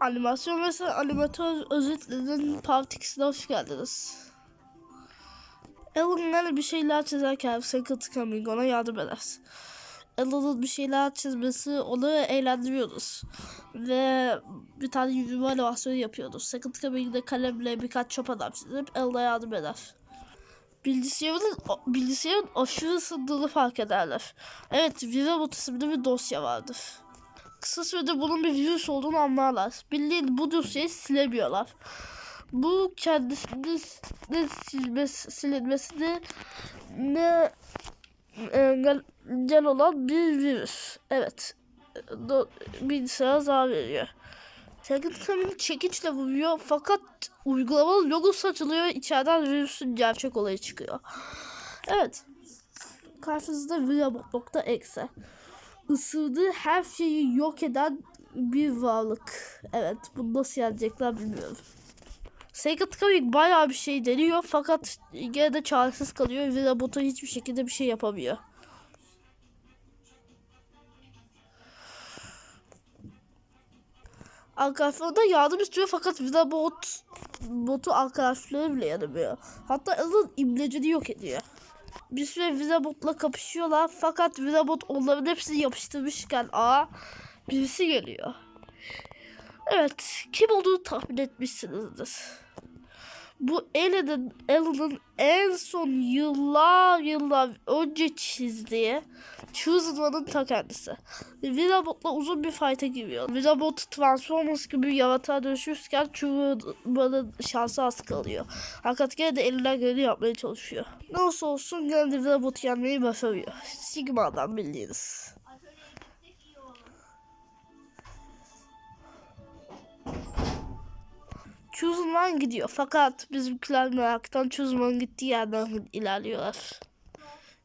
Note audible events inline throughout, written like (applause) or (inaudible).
Animasyon ve animatör özetlerinin Part 2'sine hoş geldiniz. Alan'ın bir şeyler çizerken Second Coming ona yardım eder. Alan'ın bir şeyler çizmesi onu eğlendiriyoruz. Ve bir tane yürüme animasyonu yapıyoruz. Second Coming'de kalemle birkaç çöp adam çizip Alan'a yardım eder. Bilgisayarın, bilgisayarın aşırı ısındığını fark ederler. Evet, Virabot isimli bir dosya vardır. Kısa sürede bunun bir virüs olduğunu anlarlar. Bildiğin bu dosyayı silemiyorlar. Bu kendisini silmesi, silinmesini ne engel olan bir virüs. Evet. Do, bilgisayara zarar veriyor. Second Coming çekiçle vuruyor fakat uygulamanın logosu açılıyor ve içeriden virüsün gerçek olayı çıkıyor. Evet. Karşınızda Virabot.exe ısırdığı her şeyi yok eden bir varlık. Evet bunu nasıl yenecekler bilmiyorum. Second Coming bayağı bir şey deniyor fakat yine de çaresiz kalıyor ve robota hiçbir şekilde bir şey yapamıyor. Arkadaşlarına yardım istiyor fakat Vida bot botu arkadaşları bile yanımıyor. Hatta Alan imlecini yok ediyor. Bir süre Vida botla kapışıyorlar fakat Vida bot onların hepsini yapıştırmışken a birisi geliyor. Evet kim olduğunu tahmin etmişsinizdir. Bu Alan'ın Alan'ın en son yıllar yıllar önce çizdiği Chosen ta kendisi. Vidabot'la uzun bir fight'a giriyor. Vidabot Transformers gibi bir yaratığa dönüşürken Chosen'ın şansı az kalıyor. Fakat gene de elinden geleni yapmaya çalışıyor. Olsa olsun gene de Vidabot'u yenmeyi başarıyor. Sigma'dan bildiğiniz. Chosen'dan gidiyor. Fakat bizimkiler meraktan Chosen'dan gittiği yerden ilerliyorlar.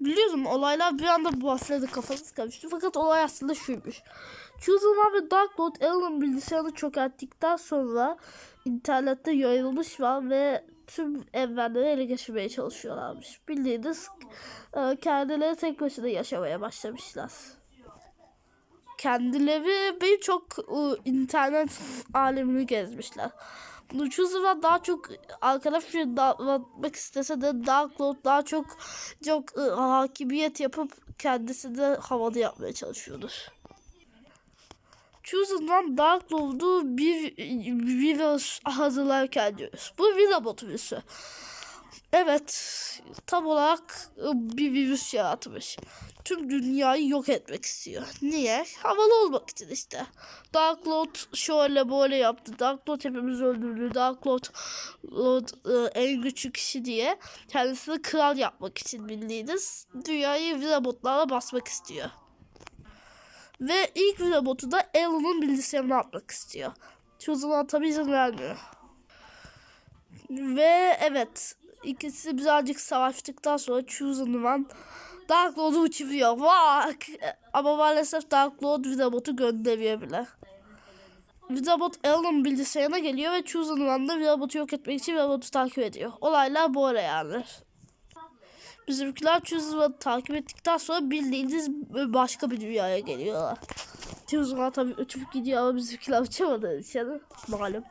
Biliyorum olaylar bir anda bahsede kafamız karıştı. Fakat olay aslında şuymuş. Chosen'dan ve Dark Lord Alan bilgisayarını çökerttikten sonra internette yayılmış var ve tüm evrenleri ele geçirmeye çalışıyorlarmış. Bildiğiniz e, kendileri tek başına yaşamaya başlamışlar kendileri birçok e, internet alemini gezmişler. Nuçuz'a daha çok arkadaşlar dağıtmak istese de Dark Lord daha çok çok ıı, hakimiyet yapıp kendisi de havalı yapmaya çalışıyordur. Chosen'dan Dark Lord'u bir virüs hazırlarken diyoruz. Bu Virabot virüsü. Evet, tam olarak bir virüs yaratmış. Tüm dünyayı yok etmek istiyor. Niye? Havalı olmak için işte. Dark Lord şöyle böyle yaptı. Dark Lord hepimizi öldürdü. Dark Lord, Lord e, en güçlü kişi diye kendisini kral yapmak için bildiğiniz dünyayı robotlarla basmak istiyor. Ve ilk robotu da Alan'ın bilgisayarına atmak istiyor. Çocuğuna tabi izin vermiyor. Ve evet ikisi birazcık savaştıktan sonra Chosen One Dark Lord'u uçuruyor. Bak. Ama maalesef Dark Lord Vidabot'u gönderiyor bile. Vidabot Alan bilgisayarına geliyor ve Chosen One'da Vidabot'u yok etmek için Vidabot'u takip ediyor. Olaylar bu ara yani. Bizimkiler Chosen One'ı takip ettikten sonra bildiğiniz başka bir dünyaya geliyorlar. Chosen One tabii uçup gidiyor ama bizimkiler uçamadığı için malum.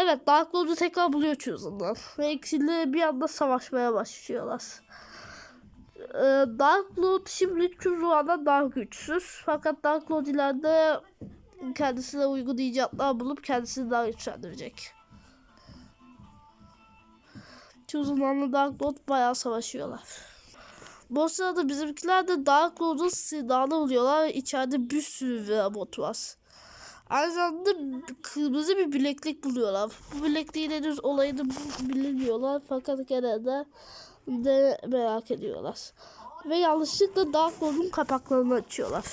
Evet Dark Lord'u tekrar buluyor Chosen'dan. Ve ikisiyle bir anda savaşmaya başlıyorlar. Ee, Dark Lord şimdi Chosen'dan daha güçsüz. Fakat Dark Lord ileride kendisine uygun icatlar bulup kendisini daha güçlendirecek. Chosen'la Dark Lord bayağı savaşıyorlar. Bu sırada bizimkiler de Dark Lord'un silahını buluyorlar ve içeride bir sürü robot var. Aynı zamanda kırmızı bir bileklik buluyorlar. Bu bilekliğin henüz olayını bilmiyorlar fakat genelde de merak ediyorlar. Ve yanlışlıkla Dark Lord'un kapaklarını açıyorlar.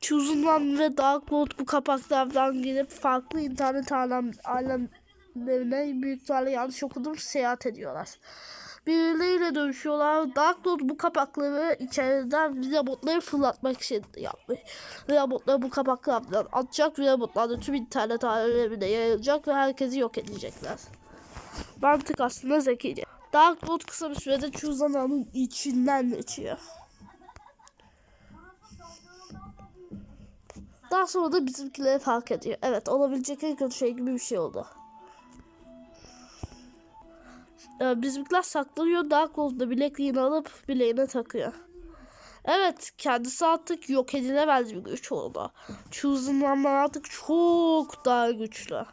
Chosen ve Dark Lord bu kapaklardan girip farklı internet alem, alemlerine büyük ihtimalle yanlış okudum seyahat ediyorlar birbirleriyle dövüşüyorlar. Dark Lord bu kapakları içeriden robotları fırlatmak için yapmış. Robotları bu kapaklardan atacak ve robotlar da tüm internet alemine yayılacak ve herkesi yok edecekler. Mantık aslında zekice. Dark Lord kısa bir sürede Chuzana'nın içinden geçiyor. Daha sonra da bizimkileri fark ediyor. Evet olabilecek en kötü şey gibi bir şey oldu. Ee, bizimkiler saklanıyor. Dark Lord da bilekliğini alıp bileğine takıyor. Evet kendisi artık yok edilemez bir güç oldu. Chosen'lar artık çok daha güçlü.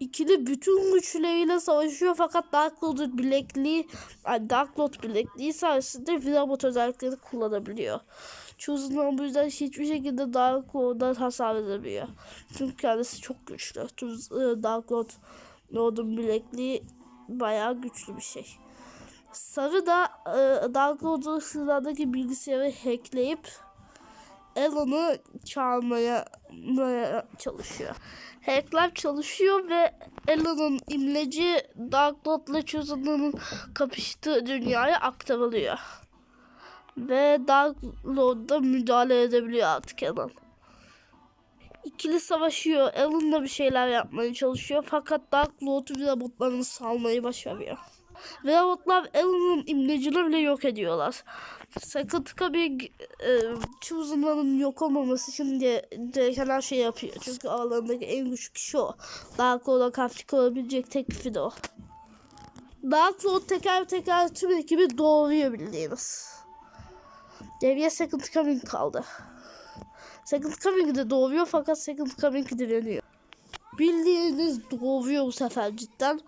İkili bütün güçleriyle savaşıyor fakat Dark Lord'un bilekliği, yani Dark Lord bilekliği sayesinde Vilabot özelliklerini kullanabiliyor. Chosen'lar bu yüzden hiçbir şekilde Dark Lord'dan hasar edemiyor. Çünkü kendisi çok güçlü. Chosen- Dark Lord Lord'un bilekliği bayağı güçlü bir şey. Sarı da e, Dark Lord'un sıradaki bilgisayarı hackleyip Alan'ı çalmaya maya çalışıyor. Hackler çalışıyor ve Alan'ın imleci Dark Lord'la Chosen'ın kapıştığı dünyaya aktarılıyor. Ve Dark Lord da müdahale edebiliyor artık Alan. İkili savaşıyor. Alan da bir şeyler yapmaya çalışıyor. Fakat Dark Lord robotlarını salmayı başarıyor. Ve robotlar Alan'ın imlecini bile yok ediyorlar. Sakın bir e, Chosen'ların yok olmaması için de gereken her şeyi yapıyor. Çünkü aralarındaki en güçlü kişi o. Dark Lord'a karşı olabilecek tek de o. Dark Lord teker teker tüm ekibi doğruyor bildiğiniz. Geriye Second Coming kaldı. Second Coming de doğuyor fakat Second Coming direniyor. Bildiğiniz doğuyor bu sefer cidden.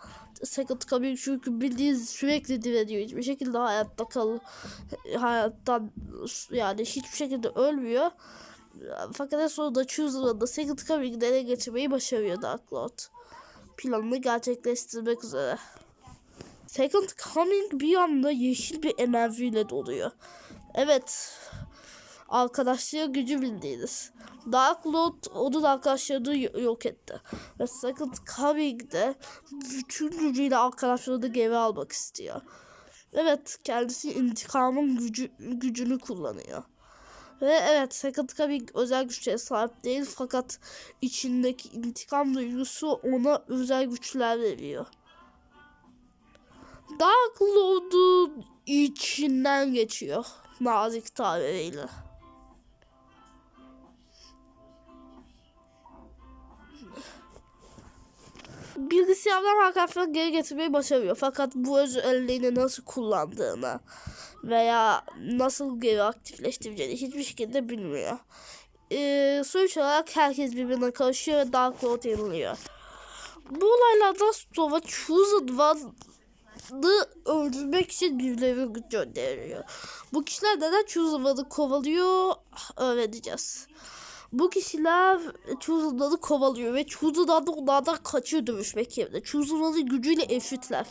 Second Coming çünkü bildiğiniz sürekli direniyor. Hiçbir şekilde hayatta kal hayattan yani hiçbir şekilde ölmüyor. Fakat en sonunda Chooser'ın da Second Coming'de ele geçirmeyi başarıyor Dark Lord. Planını gerçekleştirmek üzere. Second Coming bir anda yeşil bir enerjiyle doluyor. Evet. Arkadaşlığı gücü bildiğiniz. Dark Lord onun arkadaşlarını yok etti. Ve Second Coming de bütün gücüyle arkadaşlarını geri almak istiyor. Evet kendisi intikamın gücü, gücünü kullanıyor. Ve evet Second Coming özel güçlere sahip değil fakat içindeki intikam duygusu ona özel güçler veriyor. Dark Lord'un içinden geçiyor. Nazik tabiriyle. Bilgisayardan arkadaşlar geri getirmeyi başarıyor. Fakat bu özelliğini nasıl kullandığını veya nasıl geri aktifleştireceğini hiçbir şekilde bilmiyor. Ee, sonuç olarak herkes birbirine karışıyor ve Dark Lord yeniliyor. Bu olaylardan sonra Chosen One'ı öldürmek için birileri gönderiyor. Bu kişiler neden Chosen One'ı kovalıyor öğreneceğiz. Bu kişiler One'ı kovalıyor ve One da onlardan kaçıyor dövüşmek yerine. One'ı gücüyle eşitler.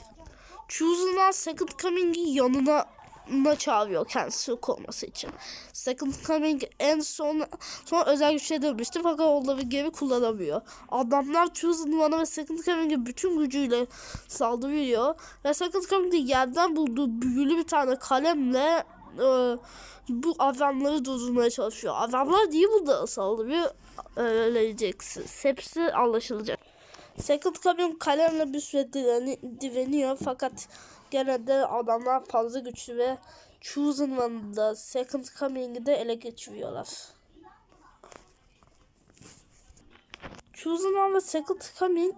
One Second Coming'i yanına na çağırıyor kendisi olması için. Second Coming en son son özel güçle dönmüştü fakat onları geri kullanamıyor. Adamlar Chosen One'a ve Second Coming'e bütün gücüyle saldırıyor. Ve Second Coming'de yerden bulduğu büyülü bir tane kalemle e, bu adamları durdurmaya çalışıyor. Adamlar niye burada saldırıyor? Öğreneceksiniz. Hepsi anlaşılacak. Second Coming kalemle bir süre direni, direniyor fakat gene de adamlar fazla güçlü ve Chosen One'da Second Coming'i de ele geçiriyorlar. Chosen One ve Second Coming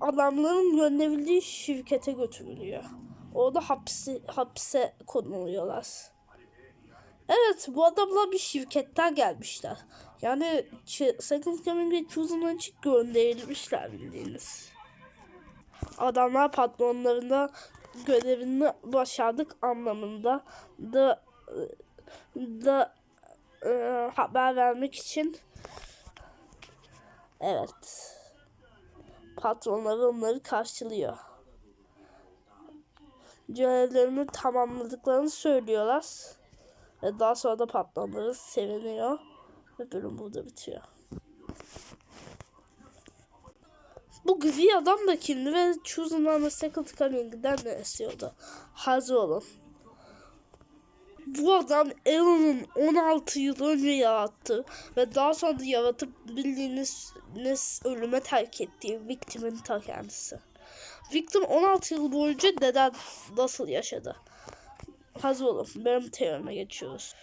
adamların gönderildiği şirkete götürülüyor. Orada hapse, hapse konuluyorlar. Evet bu adamlar bir şirketten gelmişler. Yani Second Coming ve Chosen için gönderilmişler bildiğiniz. Adamlar patronlarına görevini başardık anlamında da da e, haber vermek için evet patronları onları karşılıyor. Görevlerini tamamladıklarını söylüyorlar. Ve daha sonra da patronları seviniyor. Ve bölüm burada bitiyor. Bu gri adam da kimdi ve Chosen One ve Second Coming'den ne esiyordu? Hazır olun. Bu adam Alan'ın 16 yıl önce yarattı ve daha sonra da yaratıp bildiğiniz ölüme terk ettiği Victim'in ta kendisi. Victim 16 yıl boyunca neden nasıl yaşadı? Hazır olun benim teorime geçiyoruz.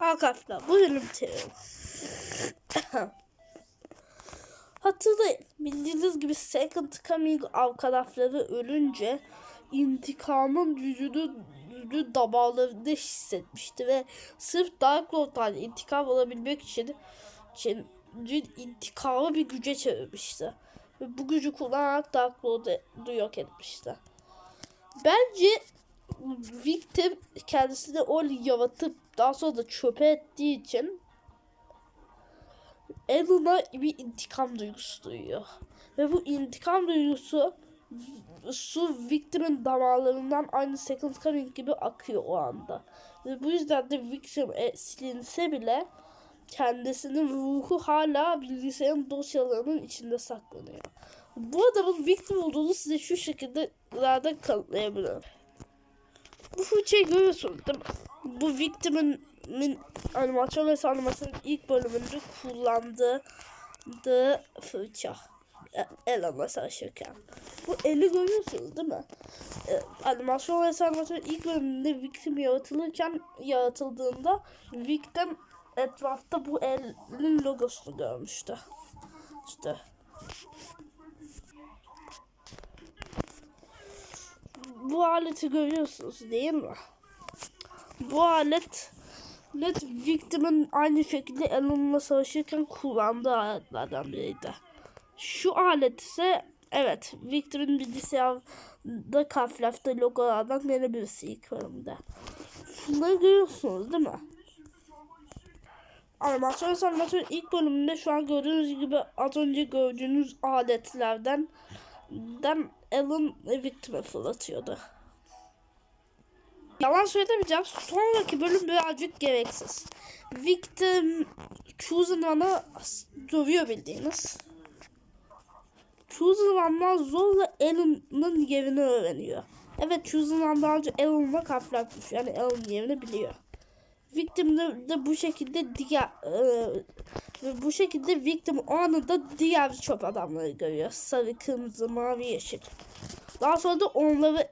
Arkadaşlar bu benim teorim. (coughs) Hatırlayın. Bildiğiniz gibi Second Coming arkadaşları ölünce intikamın gücünü gücünü damarlarında hissetmişti ve sırf Dark Lord'dan intikam alabilmek için, için intikamı bir güce çevirmişti. Ve bu gücü kullanarak Dark Lord'u yok etmişti. Bence Victim kendisini o yaratıp daha sonra da çöpe ettiği için Alan'a bir intikam duygusu duyuyor. Ve bu intikam duygusu su Victim'in damarlarından aynı Second Coming gibi akıyor o anda. Ve bu yüzden de Victim e, silinse bile kendisinin ruhu hala bilgisayarın dosyalarının içinde saklanıyor. Bu adamın Victim olduğunu size şu şekilde zaten kanıtlayabilirim. Bu fırçayı görüyorsunuz değil mi? Bu Victim'in min, animasyon ve animasyonun ilk bölümünde kullandığı the fırça. E, Ela'la savaşırken. Bu eli görüyorsunuz değil mi? E, animasyon ve animasyonun ilk bölümünde Victim yaratılırken yaratıldığında Victim etrafta bu elin logosunu görmüştü. İşte. Bu aleti görüyorsunuz değil mi? Bu alet Net Victim'in aynı şekilde Alan'la savaşırken kullandığı aletlerden biriydi. Şu alet ise evet Victim'in bilgisayarda Half-Life'da logolardan yeni birisi ilk bölümde. Şunları görüyorsunuz değil mi? Animasyon animasyon ilk bölümünde şu an gördüğünüz gibi az önce gördüğünüz aletlerden den Alan Victim'e fırlatıyordu. Yalan söylemeyeceğim. Sonraki bölüm birazcık gereksiz. Victim Chosen One'ı dövüyor bildiğiniz. Chosen One'dan zorla Alan'ın yerini öğreniyor. Evet Chosen One daha önce Alan'la kaflatmış. Yani Alan'ın yerini biliyor. Victim de, de bu şekilde diğer e, bu şekilde Victim o anında diğer çöp adamları görüyor. Sarı, kırmızı, mavi, yeşil. Daha sonra da onları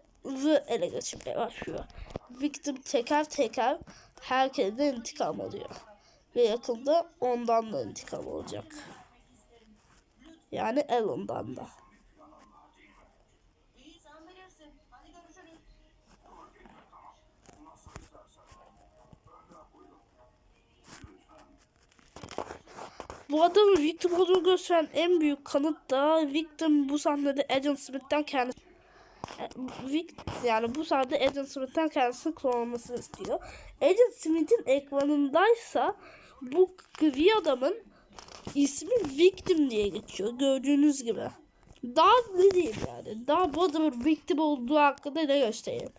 ele geçirmeye başlıyor. Victim teker teker herkesten intikam alıyor. Ve yakında ondan da intikam olacak. Yani Alan'dan da. Bu adamın Victim olduğunu gösteren en büyük kanıt da Victim bu sahnede Agent Smith'ten kendisi Vic, yani bu sahnede Agent Smith'ten kendisini klonlamasını istiyor. Agent Smith'in ekranındaysa bu gri adamın ismi Victim diye geçiyor. Gördüğünüz gibi. Daha ne diyeyim yani. Daha bu adamın Victim olduğu hakkında ne göstereyim.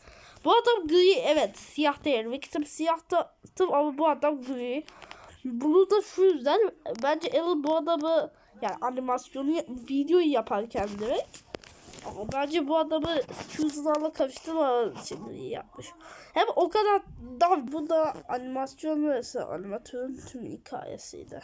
Bu adam gri evet siyah değil. Victim siyah da ama bu adam gri. Bunu da şu yüzden bence Alan bu adamı yani animasyonu videoyu yaparken direkt ama bence bu adamı Chosen'larla karıştırmamak için iyi yapmış. Hem o kadar da bu da animasyon ve animatörün tüm hikayesiydi.